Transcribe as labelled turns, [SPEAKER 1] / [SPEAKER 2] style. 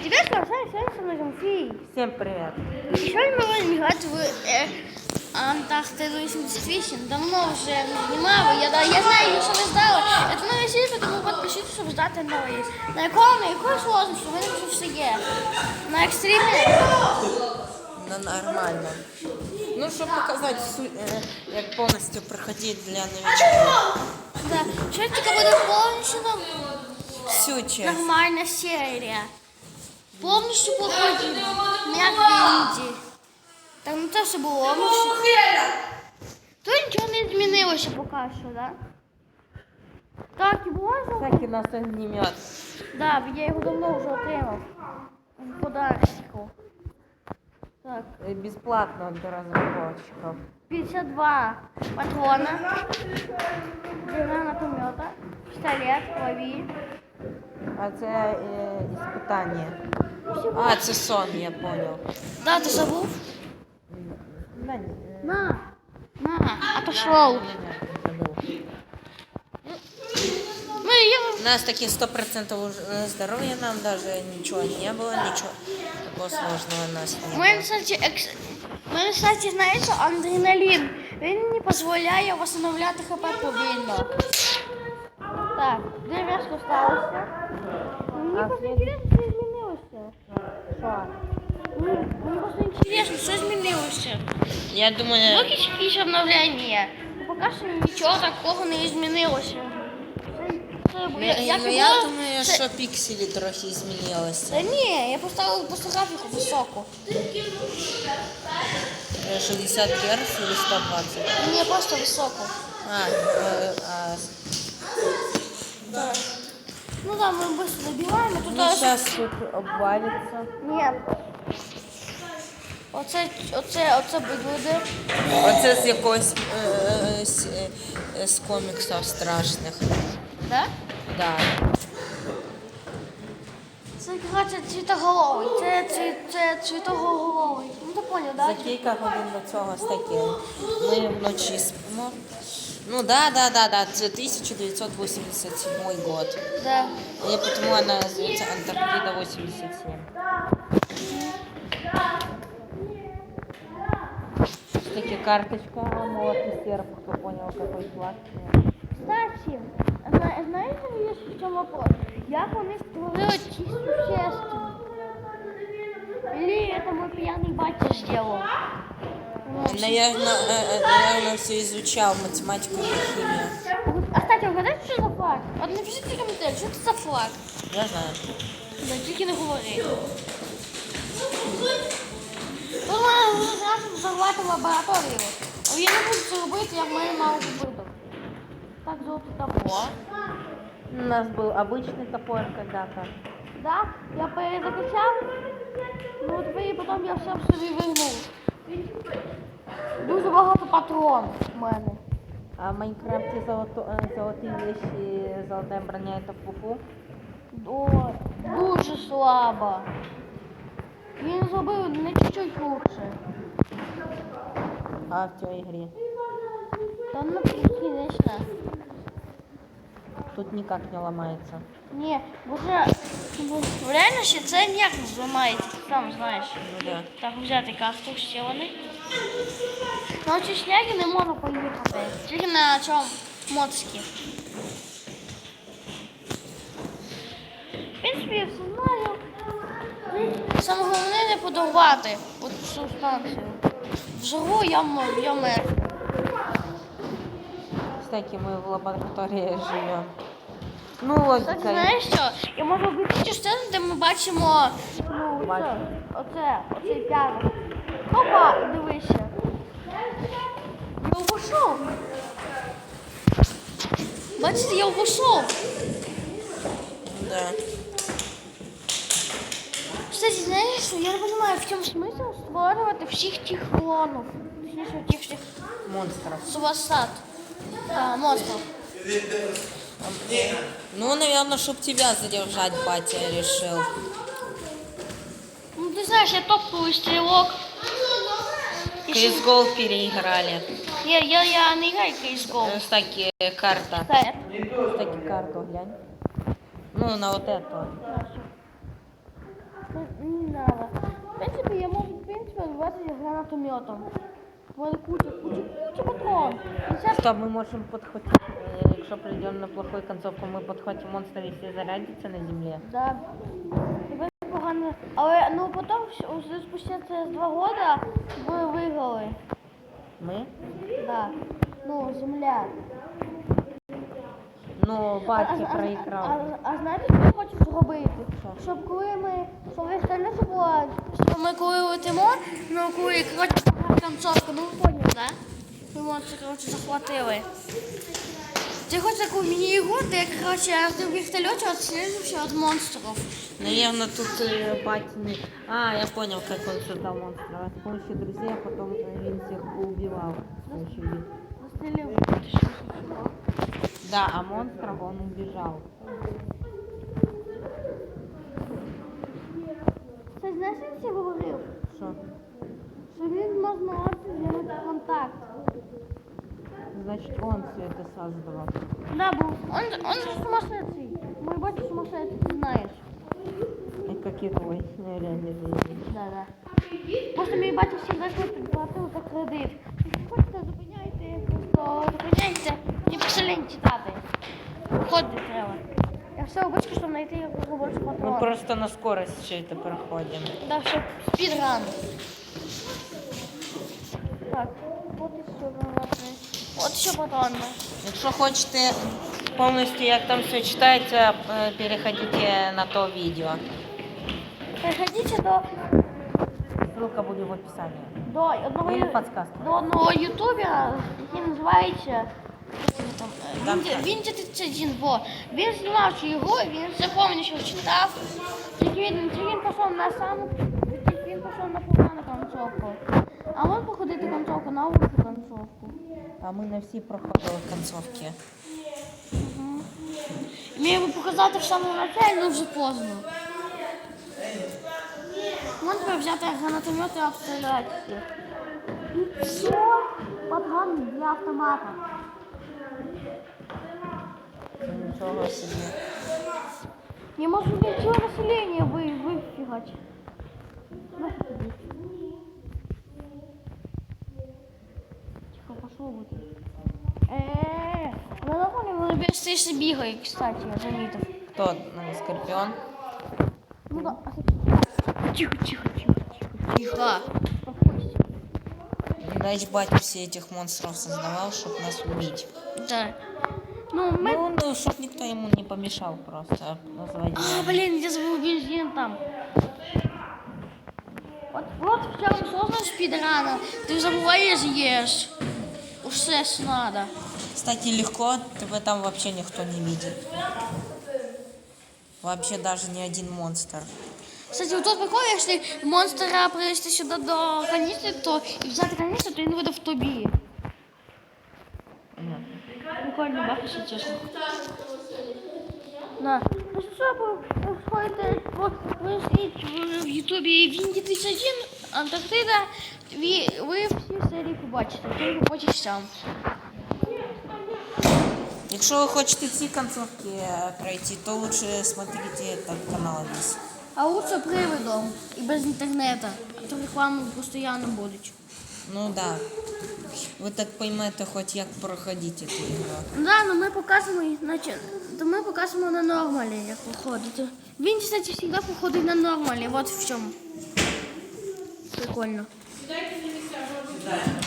[SPEAKER 1] тебе сказать, что мы Зомфий.
[SPEAKER 2] Всем привет.
[SPEAKER 1] Еще мы будем играть в э, Антарктиду 88. Давно уже не знімали. Я, да- я знаю, що ви здали. Це новий світ, тому підпишіться, щоб здати новий. На якому, на якої сложності? У мене вже все є. На екстремі.
[SPEAKER 2] Ну, нормально. Ну, щоб показати, су- е, як повністю проходити для новичків.
[SPEAKER 1] Да. Що тільки буде повністю нам
[SPEAKER 2] Всю часть.
[SPEAKER 1] нормальна серія. Повністю проходимо. Як інді. Так, ну це все було. Ну, що- Тут нічого не змінилося поки що, так? Так, і було за
[SPEAKER 2] Так і нас огнемет.
[SPEAKER 1] Да, я його давно вже отримав. В подарочку. Так,
[SPEAKER 2] Е, Безплатно для розробників.
[SPEAKER 1] 52 патрона, гранатомета, пістолет, клаві.
[SPEAKER 2] А це е, іспитання. А, це сон, я понял.
[SPEAKER 1] Да, ти забув?
[SPEAKER 2] На, е,
[SPEAKER 1] На. Ну, я...
[SPEAKER 2] У нас таки 100% уж- э, здоровья, нам даже ничего не было, ничего такого сложного у нас не
[SPEAKER 1] мене, кстати, екс... кстати, знаєте, адреналін. Він не дозволяє восстановляти хп повільно. Так, де м'яско сталося? Мені
[SPEAKER 2] А
[SPEAKER 1] просто
[SPEAKER 2] слід-
[SPEAKER 1] інтересно, що змінилося. Інтересно, що змінилося.
[SPEAKER 2] Я думаю,
[SPEAKER 1] Поки ще якісь обновлення. Ну, Поки що нічого такого не змінилося. Це,
[SPEAKER 2] я, я, я думаю, що пікселі трохи змінилося.
[SPEAKER 1] Та ні, я поставив просто графіку високу.
[SPEAKER 2] Е, 60 Гц или 120.
[SPEAKER 1] Ні, просто високу.
[SPEAKER 2] А, е, а,
[SPEAKER 1] Так. Ну да, мы быстро добиваем. Тут
[SPEAKER 2] ну зараз тут обвалится.
[SPEAKER 1] Нет. Оце, оце, оце буде.
[SPEAKER 2] Оце з якогось е, з, з коміксів страшних.
[SPEAKER 1] Да?
[SPEAKER 2] Да.
[SPEAKER 1] Це, коротше, цвітоголовий. Це, це, це цвітоголовий. Ну ти поняв, да?
[SPEAKER 2] За кілька годин до цього стаки. Ми вночі спимо. Ну да, да, да, да. Це 1987 год.
[SPEAKER 1] Да.
[SPEAKER 2] И потому она называется Антарктида 87. Кстати, карточка, молотый серп, кто понял, какой сладкий.
[SPEAKER 1] Кстати, зна- знаєте, є в чому вопрос? Як вони створили чисту честу? Или это мой пьяный батя сделал? Ну,
[SPEAKER 2] Наверное, э, э, наверное, все изучал математику и химию.
[SPEAKER 1] А кстати, угадайте, що за флаг? От напишіть в коментарі, що це за флаг?
[SPEAKER 2] Я знаю.
[SPEAKER 1] Да, тільки не говори. Тут мене вже зразу захвати лабораторію. Але я не буду це робити, як мене мало вибиток. Так, золото табло.
[SPEAKER 2] У нас был обычный топор когда-то.
[SPEAKER 1] Да, я перезакачав. Ну от і потім я все собі вернув. Дуже багато патрон в мене.
[SPEAKER 2] А в Майнкрафте золото, э, золотые вещи, золотая броня это фуфу.
[SPEAKER 1] О, дуже слабо. Він зробив не чуть-чуть лучше.
[SPEAKER 2] А в той игре
[SPEAKER 1] Та ну безкінечно.
[SPEAKER 2] тут никак не ломается.
[SPEAKER 1] Ні, вже ну, в реальності це ніяк не зламається, ти сам знаєш.
[SPEAKER 2] Ну да.
[SPEAKER 1] Так, взяти карту стіни. На оці шляги не можна поїхати. Тільки на цьому моцики. В принципі, я все знаю. Саме головне не подорвати от цю станцію. В жару я, я мертвий.
[SPEAKER 2] Кстати, мы в лаборатории живем. Ну,
[SPEAKER 1] Кстати,
[SPEAKER 2] логика.
[SPEAKER 1] знаєш що? Я можу обійти сцену, де ми бачимо ну, оце,
[SPEAKER 2] Бачимо.
[SPEAKER 1] оце, оцей п'яток. Опа, дивися. Я обійшов. Бачите, я обійшов.
[SPEAKER 2] Да.
[SPEAKER 1] Кстати, знаєш, що? я не розумію, в чому смисл створювати всіх тих клонів. Точніше, тих всіх
[SPEAKER 2] Монстров.
[SPEAKER 1] субастат. Та, монстрів.
[SPEAKER 2] Ну, наверное, чтоб тебя задержать, батя решил.
[SPEAKER 1] Ну, ти знаєш, я топовий стрілок. І ще-
[SPEAKER 2] Крис Гол переиграли.
[SPEAKER 1] Я, я, я не граю кейс-гол.
[SPEAKER 2] Э, Кстати, карта.
[SPEAKER 1] Так.
[SPEAKER 2] Кстати, карту глянь. Ну, на вот эту.
[SPEAKER 1] Не надо. В принципе, я могу, в принципе, отбиваться гранатометом. Вот куча, куча, куча патрон. И сейчас
[SPEAKER 2] Стоп, ми можемо підхватити, е, якщо прийдемо на плохую концовку, ми підхватимо монстра і всі зарядяться на землі.
[SPEAKER 1] Да. Погано. Але ну потім вже спустя через два года ви виграли.
[SPEAKER 2] Ми?
[SPEAKER 1] Да. Ну, земля.
[SPEAKER 2] Ну, батьки проіграв.
[SPEAKER 1] А, а, знаєте, що я хочу зробити? Щоб коли ми, щоб ви була, щоб ми коли летимо, ну коли коротше така концовка, ну ви поняли, да? Ми монстри, коротше, захватили. Ти хочеш таку міні-ігру, де, коротше, ти в вертольоті відслежився від монстрів.
[SPEAKER 2] Наверное, тут э, батины. А, я понял, как он создал монстра. С помощью друзей, а потом він всех убивал. Да, а монстра он убежал.
[SPEAKER 1] Це знаєш, він всі говорив?
[SPEAKER 2] Что?
[SPEAKER 1] Що він може наладити контакт.
[SPEAKER 2] Значит, он все это создавал.
[SPEAKER 1] Да, был. Он, он же сумасшедший. Мой батя сумасшедший, ты знаешь.
[SPEAKER 2] И как его в реальной жизни.
[SPEAKER 1] Да, да. Просто мій батя завжди хоче платив за кредит. Якщо хочете, зупиняйте, просто зупиняйте і поселень читати. Ходити треба. Я все обичку, щоб знайти робочу
[SPEAKER 2] Мы
[SPEAKER 1] патрон.
[SPEAKER 2] просто на скорость все это проходим.
[SPEAKER 1] Да, щоб спідран. Так, от і все, гранатне. От ще патрони.
[SPEAKER 2] Якщо хочете повністю, як там все читається, е, переходите на то відео.
[SPEAKER 1] Приходите до,
[SPEAKER 2] Ссылка буде в описании.
[SPEAKER 1] до одного
[SPEAKER 2] Или
[SPEAKER 1] ю-
[SPEAKER 2] подсказка.
[SPEAKER 1] до одного ютубера, який називається Його е,
[SPEAKER 2] так.
[SPEAKER 1] Вінді 31, во. Він цю ігру, він все повністю читав. Тільки він, тільки він пішов на саму, тільки він пішов на погану концовку. А він походити концовку на лучшу концовку.
[SPEAKER 2] А ми на всі проходили концовки.
[SPEAKER 1] Мені би показати в самому началі, але вже поздно. Треба взяти гранатомет і обстріляти всіх. І все, патрон для автомата.
[SPEAKER 2] Нічого собі.
[SPEAKER 1] Я можу для цього населення ви, вифігати. Нафіг тобі. Тихо, пошло бути. Эээ, ну нормально, вони більше бігають, кстати, я замітив.
[SPEAKER 2] Хто? Ну, Скорпіон?
[SPEAKER 1] Ну да. Тихо, тихо, тихо, тихо. Тихо. Спокойся.
[SPEAKER 2] Видать, батя всі этих монстров создавал, щоб нас убить.
[SPEAKER 1] Да. Ну, мы...
[SPEAKER 2] Ну, ну, щоб ніхто йому не помішав просто назвати.
[SPEAKER 1] А, блин, я забыл бензин там. Вот, вот в чем сложность спидрана. Ты забываешь ешь. Усе ж надо.
[SPEAKER 2] Кстати, легко, тебе там вообще никто не видит. Вообще даже ни один монстр.
[SPEAKER 1] Кстати, вот тот прикол, если монстра привести сюда до канистры, то и взяти канистру, то він буде в тобі. Прикольно, якщо чесно. На. Ну що, ви ходите, от, ви в- в Ютубі Вінді 31, Антарктида, ви, ви всі серії побачите, ти побачиш сам.
[SPEAKER 2] Якщо ви хочете ці концовки пройти, то лучше смотрите этот канал весь.
[SPEAKER 1] А лучше приводом і без інтернету, а то реклами постійно будуть.
[SPEAKER 2] Ну да. Ви так поймете хоч як проходити цю ігру.
[SPEAKER 1] Да, ну ми показуємо, значить, то ми показуємо на нормалі, як виходити. Він, кстати, завжди походить на нормалі, от в чому. Прикольно. Я, я закінчила.